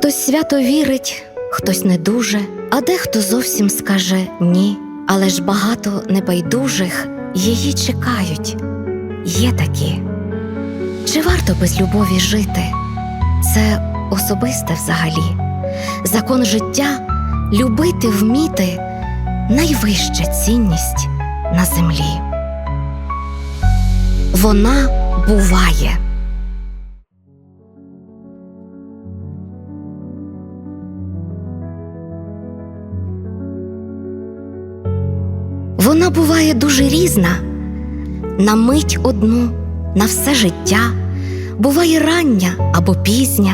Хтось свято вірить, хтось не дуже, а дехто зовсім скаже ні. Але ж багато небайдужих її чекають. Є такі. Чи варто без любові жити? Це особисте взагалі. Закон життя любити вміти найвища цінність на землі. Вона буває. Вона буває дуже різна, на мить одну, на все життя, буває рання або пізня,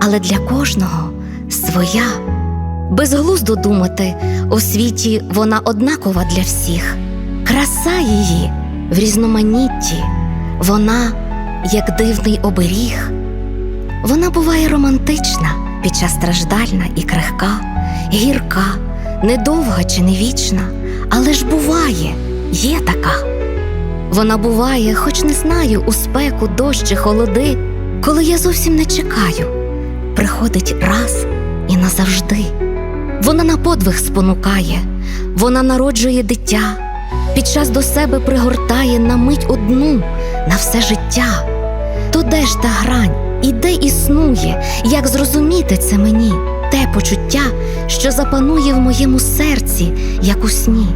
але для кожного своя. Безглуздо думати, у світі вона однакова для всіх. Краса її в різноманітті, вона як дивний оберіг. Вона буває романтична, під час страждальна і крихка, гірка, недовга чи не вічна, але ж буває, є така. Вона буває, хоч не знаю, у спеку, дощ чи холоди, коли я зовсім не чекаю, приходить раз і назавжди. Вона на подвиг спонукає, вона народжує дитя, під час до себе пригортає на мить одну на все життя. То де ж та грань і де існує, як зрозуміти це мені, те почуття, що запанує в моєму серці, як у сні.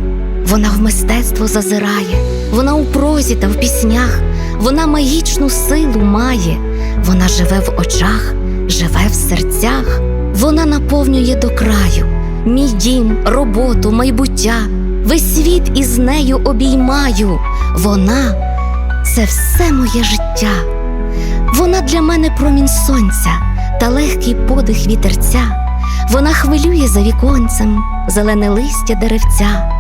Вона в мистецтво зазирає, вона у прозі та в піснях, вона магічну силу має, вона живе в очах, живе в серцях, вона наповнює до краю мій дім, роботу, майбуття, весь світ із нею обіймаю. Вона це все моє життя. Вона для мене промінь сонця та легкий подих вітерця. Вона хвилює за віконцем зелене листя деревця.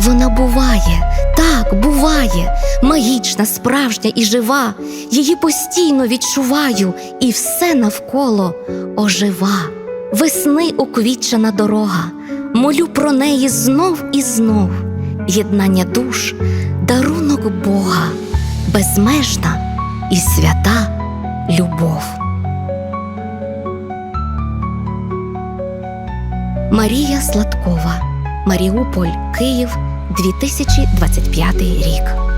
Вона буває, так буває, магічна, справжня і жива. Її постійно відчуваю, і все навколо ожива. Весни уквітчена дорога, молю про неї знов і знов. Єднання душ, дарунок Бога, безмежна і свята любов. Марія Сладкова, Маріуполь, Київ, 2025 рік.